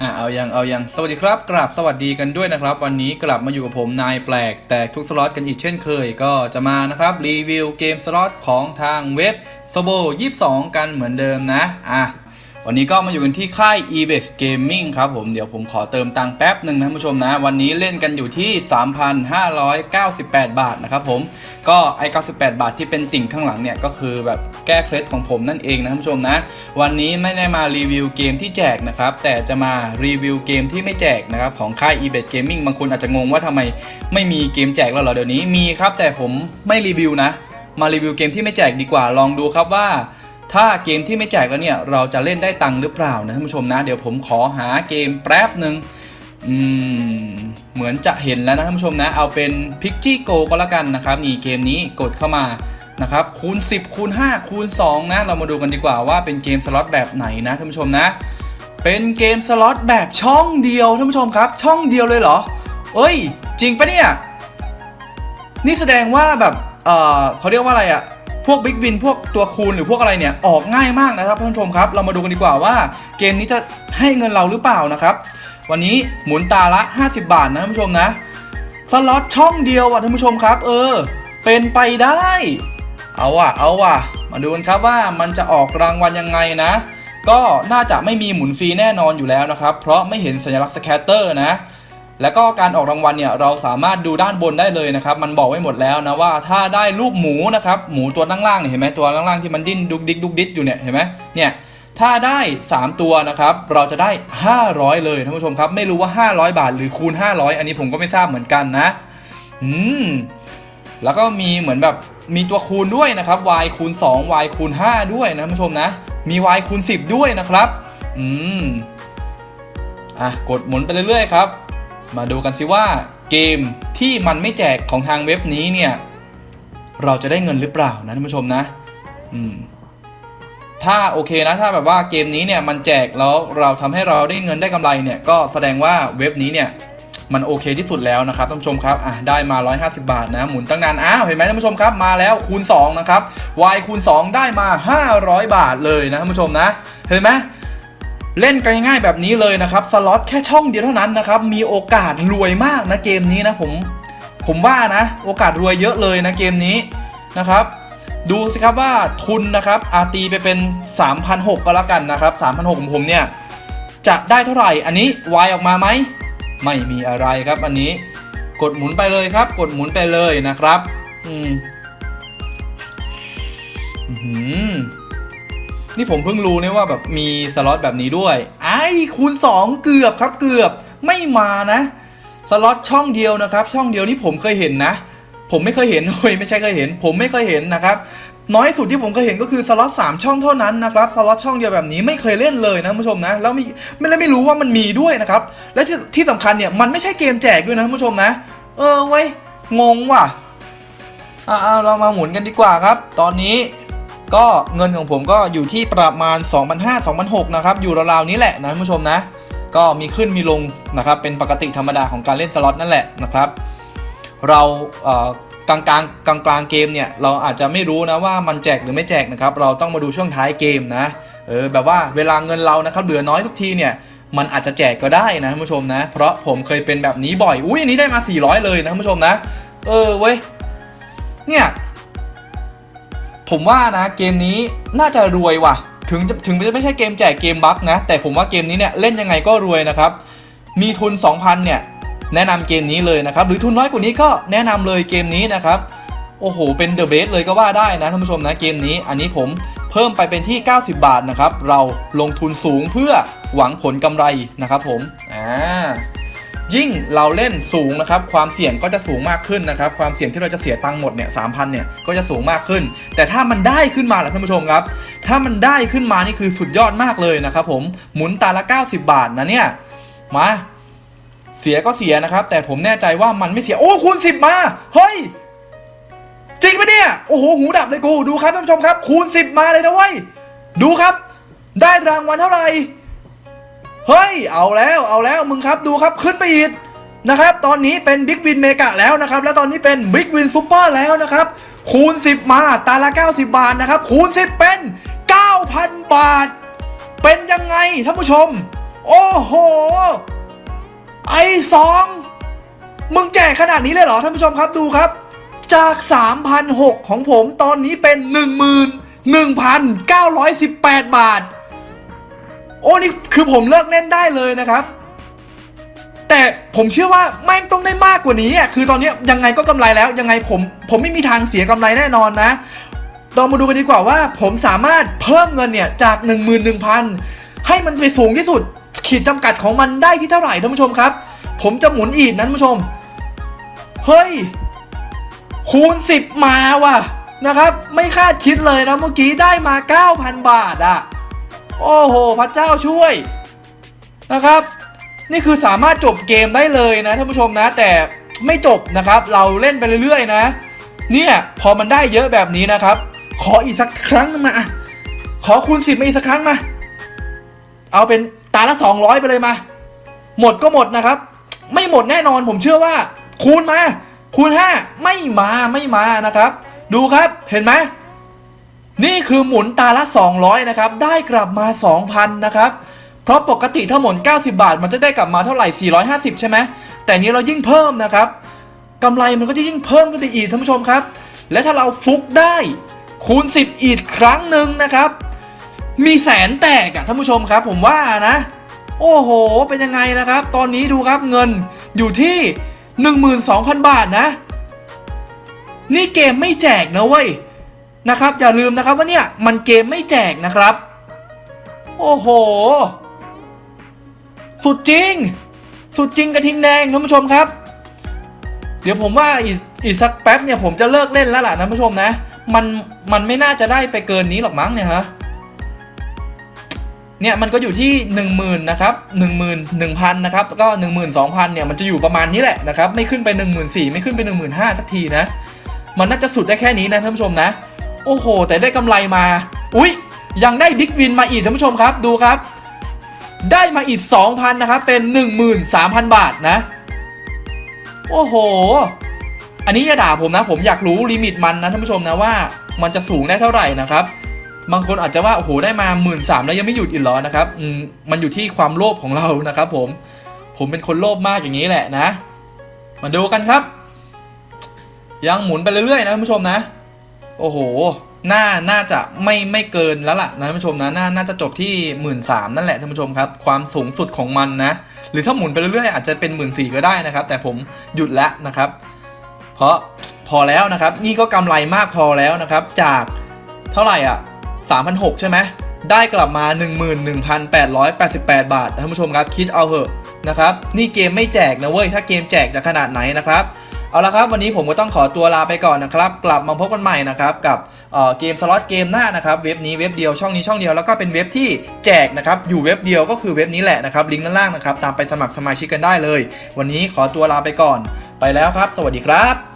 อะเอายังเอายังสวัสดีครับกราบสวัสดีกันด้วยนะครับ วันนี้กลับมาอยู่กับผมนายแปลก แตกทุกสล็อตกันอีกเช่นเคย ก็จะมานะครับ รีวิวเกมสล็อตของทางเว็บ s b o 22 กันเหมือนเดิมนะอะ วันนี้ก็มาอยู่กันที่ค่าย e b e s Gaming ครับผมเดี๋ยวผมขอเติมตังค์แป๊บหนึ่งนะท่านผู้ชมนะ วันนี้เล่นกันอยู่ที่ 3,598 บาทนะครับผมก็ไอ้98 บาทที่เป็นติ่งข้างหลังเนี่ยก็คือแบบแก้เคล็ดของผมนั่นเองนะท่านผู้ชมนะ วันนี้ไม่ได้มารีวิวเกมที่แจกนะครับแต่จะมารีวิวเกมที่ไม่แจกนะครับของค่าย e b e t Gaming บางคนอาจจะงงว่าทำไมไม่มีเกมแจกแล้วเหรอเดี๋ยวนี้มีครับแต่ผมไม่รีวิวนะ มารีวิวเกมที่ไม่แจกดีกว่าลองดูครับว่า ถ้าเกมที่ไม่แจกแล้วเนี่ย เราจะเล่นได้ตังค์หรือเปล่านะท่านผู้ชมนะ เดี๋ยวผมขอหาเกมแป๊บหนึ่งอืมเหมือนจะเห็นแล้วนะท่านผู้ชมนะ เอาเป็น p i g g y Go ก็แล้วกันนะครับนี่เกมนี้กดเข้ามานะครับคูณ 10 คูณ 5 คูณ 2 นะ เรามาดูกันดีกว่าว่าเป็นเกมสล็อตแบบไหนนะท่านผู้ชมนะ เป็นเกมสล็อตแบบช่องเดียวท่านผู้ชมครับ ช่องเดียวเลยเหรอ เอ้ย จริงปะเนี่ย นี่แสดงว่าแบบ เออเขาเรียกว่าอะไรอะ พวกบิ๊กวินพวกตัวคูณหรือพวกอะไรเนี่ยออกง่ายมากนะครับท่านผู้ชมครับ เรามาดูกันดีกว่าว่าเกมนี้จะให้เงินเราหรือเปล่านะครับ วันนี้หมุนตาละ 50 บาทนะท่านผู้ชมนะสล็อตช่องเดียวอะท่านผู้ชมครับ เออ เป็นไปได้ เอาว่ะเอาว่ะ มาดูกันครับว่ามันจะออกรางวัลยังไงนะ ก็น่าจะไม่มีหมุนฟรีแน่นอนอยู่แล้วนะครับ เพราะไม่เห็นสัญลักษณ์สแคตเตอร์นะ แล้วก็การออกรางวัลเนี่ยเราสามารถดูด้านบนได้เลยนะครับ มันบอกไว้หมดแล้วนะว่าถ้าได้รูปหมูนะครับหมูตัวล่างๆเนี่ยเห็นไหมตัวล่างๆที่มันดิ้นดุกดิกดุกดิกอยู่เนี่ยเห็นไหมเนี่ยถ้าได้ 3 ตัวนะครับเราจะได้ 500 เลยท่านผู้ชมครับ ไม่รู้ว่า 500 บาทหรือคูณ 500 อันนี้ผมก็ไม่ทราบเหมือนกันนะอืมแล้วก็มีเหมือนแบบมีตัวคูณด้วยนะครับ y คูณ 2 y คูณ 5 ด้วยนะท่านผู้ชมนะ มี y คูณ 10 ด้วยนะครับ อืมอะกดหมุนไปเรื่อยๆครับ มาดูกันสิว่าเกมที่มันไม่แจกของทางเว็บนี้เนี่ย เราจะได้เงินหรือเปล่านะท่านผู้ชมนะ อืม ถ้าโอเคนะ ถ้าแบบว่าเกมนี้เนี่ยมันแจกแล้วเราทำให้เราได้เงินได้กำไรเนี่ย ก็แสดงว่าเว็บนี้เนี่ย มันโอเคที่สุดแล้วนะครับท่านผู้ชมครับอะได้มา 150 บาทนะหมุนตั้งนานอ้าวเห็นไหมท่านผู้ชมครับมาแล้วคูณ2นะครับ y คูณ2ได้มา 500 บาทเลยนะท่านผู้ชมนะ เห็นไหม เล่นกันง่ายๆแบบนี้เลยนะครับสล็อตแค่ช่องเดียวเท่านั้นนะครับมีโอกาสรวยมากนะเกมนี้นะผมผมว่านะ โอกาสรวยเยอะเลยนะเกมนี้นะครับ ดูสิครับว่าทุนนะครับอาตีไปเป็น3,600ก็แล้วกันนะครับ3,600ของผมเนี่ยจะได้เท่าไหร่อันนี้วายออกมาไหมไม่มีอะไรครับอันนี้กดหมุนไปเลยครับ กดหมุนไปเลยนะครับ อืมอื้อหือ นี่ผมเพิ่งรู้เนี่ยว่าแบบมีสล็อตแบบนี้ด้วย ไอ้คูณ 2 เกือบครับเกือบไม่มานะ สล็อตช่องเดียวนะครับ ช่องเดียวนี่ผมเคยเห็นนะ ผมไม่เคยเห็นเฮ้ยไม่ใช่เคยเห็น ผมไม่เคยเห็นนะครับน้อยสุดที่ผมเคยเห็นก็คือสล็อต3ช่องเท่านั้นนะครับสล็อตช่องเดียวแบบนี้ไม่เคยเล่นเลยนะผู้ชมนะแล้วไม่ไม่แล้ไม่รู้ว่ามันมีด้วยนะครับ และที่ที่สำคัญเนี่ยมันไม่ใช่เกมแจกด้วยนะผู้ชมนะ เออไว้งงว่ะอ่าเรามาหมุนกันดีกว่าครับ ตอนนี้ ก็เงินของผมก็อยู่ที่ประมาณ 2,500 2,600นะครับ อยู่ราวๆนี้แหละนะผู้ชมนะ ก็มีขึ้นมีลงนะครับ เป็นปกติธรรมดาของการเล่นสล็อตนั่นแหละนะครับ เราเกลางกลางกลางกลางๆเกมเนี่ย เราอาจจะไม่รู้นะว่ามันแจกหรือไม่แจกนะครับ เราต้องมาดูช่วงท้ายเกมนะ เออแบบว่าเวลาเงินเรานะครับเหลือน้อยทุกทีเนี่ยมันอาจจะแจกก็ได้นะท่านผู้ชมนะ เพราะผมเคยเป็นแบบนี้บ่อย อุ้ยอันนี้ได้มา 400 เลยนะท่านผู้ชมนะ เออเว้ย เนี่ย ผมว่านะเกมนี้น่าจะรวยว่ะ ถึงจะถึงจะไม่ใช่เกมแจกเกมบั๊กนะ แต่ผมว่าเกมนี้เนี่ยเล่นยังไงก็รวยนะครับ มีทุน 2,000 เนี่ย แนะนำเกมนี้เลยนะครับ หรือทุนน้อยกว่านี้ก็แนะนำเลยเกมนี้นะครับ โอ้โห เป็นเดอะเบสเลยก็ว่าได้นะท่านผู้ชมนะเกมนี้อันนี้ผมเพิ่มไปเป็นที่ 90 บาทนะครับ เราลงทุนสูงเพื่อหวังผลกำไรนะครับผม อ่า ยิ่งเราเล่นสูงนะครับความเสี่ยงก็จะสูงมากขึ้นนะครับความเสี่ยงที่เราจะเสียตังค์หมดเนี่ยสามพันเนี่ยก็จะสูงมากขึ้น แต่ถ้ามันได้ขึ้นมาล่ะท่านผู้ชมครับ ถ้ามันได้ขึ้นมานี่คือสุดยอดมากเลยนะครับผมหมุนตาละ 90 บาทนะเนี่ยมาเสียก็เสียนะครับ แต่ผมแน่ใจว่ามันไม่เสียโอ้คูณ10มาเฮ้ยจริงปะเนี่ยโอ้โหหูดับเลยกูดูครับท่านผู้ชมครับ คูณ10มาเลยนะเว้ยดูครับ ได้รางวัลเท่าไหร่ เฮ้ย เอาแล้วเอาแล้วมึงครับดูครับขึ้นไปอีกนะครับ ตอนนี้เป็นบิ๊กวินเมกะแล้วนะครับ แล้วตอนนี้เป็นบิ๊กวินซูเปอร์แล้วนะครับ คูณ 10 มาตาละ 90 บาทนะครับ คูณ 10 เป็น 9,000 บาท เป็นยังไงท่านผู้ชม โอ้โห ไอสองมึงแจกขนาดนี้เลยเหรอท่านผู้ชมครับดูครับ จาก 3,006ของผมตอนนี้เป็น 11,918 บาท โอ้นี่คือผมเลิกเล่นได้เลยนะครับ แต่ผมเชื่อว่าแม่งต้องได้มากกว่านี้อะคือตอนนี้ยังไงก็กำไรแล้วยังไงผมผมไม่มีทางเสียกำไรแน่นอนนะเรามาดูกันดีกว่าว่า ผมสามารถเพิ่มเงินเนี่ยจาก 11,000 ให้มันไปสูงที่สุด ขีดจำกัดของมันได้ที่เท่าไหร่ท่านผู้ชมครับ ผมจะหมุนอีกนะท่านผู้ชม เฮ้ย คูณ 10 มาว่ะนะครับ ไม่คาดคิดเลยนะเมื่อกี้ได้มา 9,000 บาทอะ โอ้โห พระเจ้าช่วยนะครับ นี่คือสามารถจบเกมได้เลยนะท่านผู้ชมนะ แต่ไม่จบนะครับ เราเล่นไปเรื่อยๆนะ เนี่ยพอมันได้เยอะแบบนี้นะครับ ขออีกสักครั้งนึงมา ขอคูณ10มาอีกสักครั้งมา เอาเป็นตาละ200ไปเลยมา หมดก็หมดนะครับ ไม่หมดแน่นอนผมเชื่อว่า คูณมา คูณ5ไม่มาไม่มานะครับ ดูครับเห็นไหม นี่คือหมุนตาละ 200 นะครับ ได้กลับมา 2,000 นะครับ เพราะปกติถ้าหมุน 90 บาท มันจะได้กลับมาเท่าไหร่ 450 ใช่ไหม แต่นี้เรายิ่งเพิ่มนะครับกำไรมันก็จะยิ่งเพิ่มขึ้นไปอีกท่านผู้ชมครับ และถ้าเราฟุกได้คูณ 10 อีกครั้งหนึ่งนะครับ มีแสนแตกอะท่านผู้ชมครับ ผมว่านะ โอ้โห เป็นยังไงนะครับ ตอนนี้ดูครับเงินอยู่ที่ 12,000 บาทนะ นี่เกมไม่แจกนะเว้ย นะครับ อย่าลืมนะครับว่าเนี่ยมันเกมไม่แจกนะครับ โอ้โห สุดจริง สุดจริงกระทิงแดงท่านผู้ชมครับ เดี๋ยวผมว่าอีกอีกสักแป๊บเนี่ยผมจะเลิกเล่นแล้วล่ะท่านผู้ชมนะ มันมันไม่น่าจะได้ไปเกินนี้หรอกมั้งเนี่ยฮะเนี่ยมันก็อยู่ที่ 1 0,000นะครับ1 1 0 0 0นะครับก็ 12,000เนี่ยมันจะอยู่ประมาณนี้แหละนะครับไม่ขึ้นไป 1 4 0 0 0ไม่ขึ้นไป15,000สักทีนะมันน่าจะสุดได้แค่นี้นะท่านผู้ชมนะ โอ้โห แต่ได้กำไรมา อุ๊ย ยังได้บิ๊กวินมาอีกท่านผู้ชมครับดูครับ ได้มาอีก 2,000 นะครับ เป็น 13,000 บาทนะ โอ้โห อันนี้อย่าด่าผมนะ ผมอยากรู้ลิมิตมันนะท่านผู้ชมนะว่ามันจะสูงได้เท่าไหร่นะครับ บางคนอาจจะว่า โอ้โห ได้มา 1 3ื่นแล้วยังไม่หยุดอีกเหรอนะครับมมันอยู่ที่ความโลภของเรานะครับผมผมเป็นคนโลภมากอย่างนี้แหละนะ มาดูกันครับ ยังหมุนไปเรื่อยๆนะท่านผู้ชมนะ โอ้โห น่า น่าจะไม่ไม่เกินแล้วล่ะนะท่านผู้ชมนะ น่า น่าจะจบที่หมื่นสามนั่นแหละท่านผู้ชมครับ ความสูงสุดของมันนะ หรือถ้าหมุนไปเรื่อยๆอาจจะเป็นหมื่นสี่ก็ได้นะครับ แต่ผมหยุดแล้วนะครับ เพราะพอแล้วนะครับ นี่ก็กำไรมากพอแล้วนะครับ จากเท่าไหร่อะ3,600ใช่ไหมได้กลับมา 11,888 บาทท่านผู้ชมครับ คิดเอาเหอะนะครับ นี่เกมไม่แจกนะเว้ย ถ้าเกมแจกจะขนาดไหนนะครับ เอาละครับวันนี้ผมก็ต้องขอตัวลาไปก่อนนะครับ กลับมาพบกันใหม่นะครับกับเกมสล็อตเกมหน้านะครับเว็บนี้เว็บเดียวช่องนี้ช่องเดียวแล้วก็เป็นเว็บที่แจกนะครับอยู่เว็บเดียวก็คือเว็บนี้แหละนะครับลิงก์ด้านล่างนะครับตามไปสมัครสมาชิกกันได้เลย วันนี้ขอตัวลาไปก่อน ไปแล้วครับ สวัสดีครับ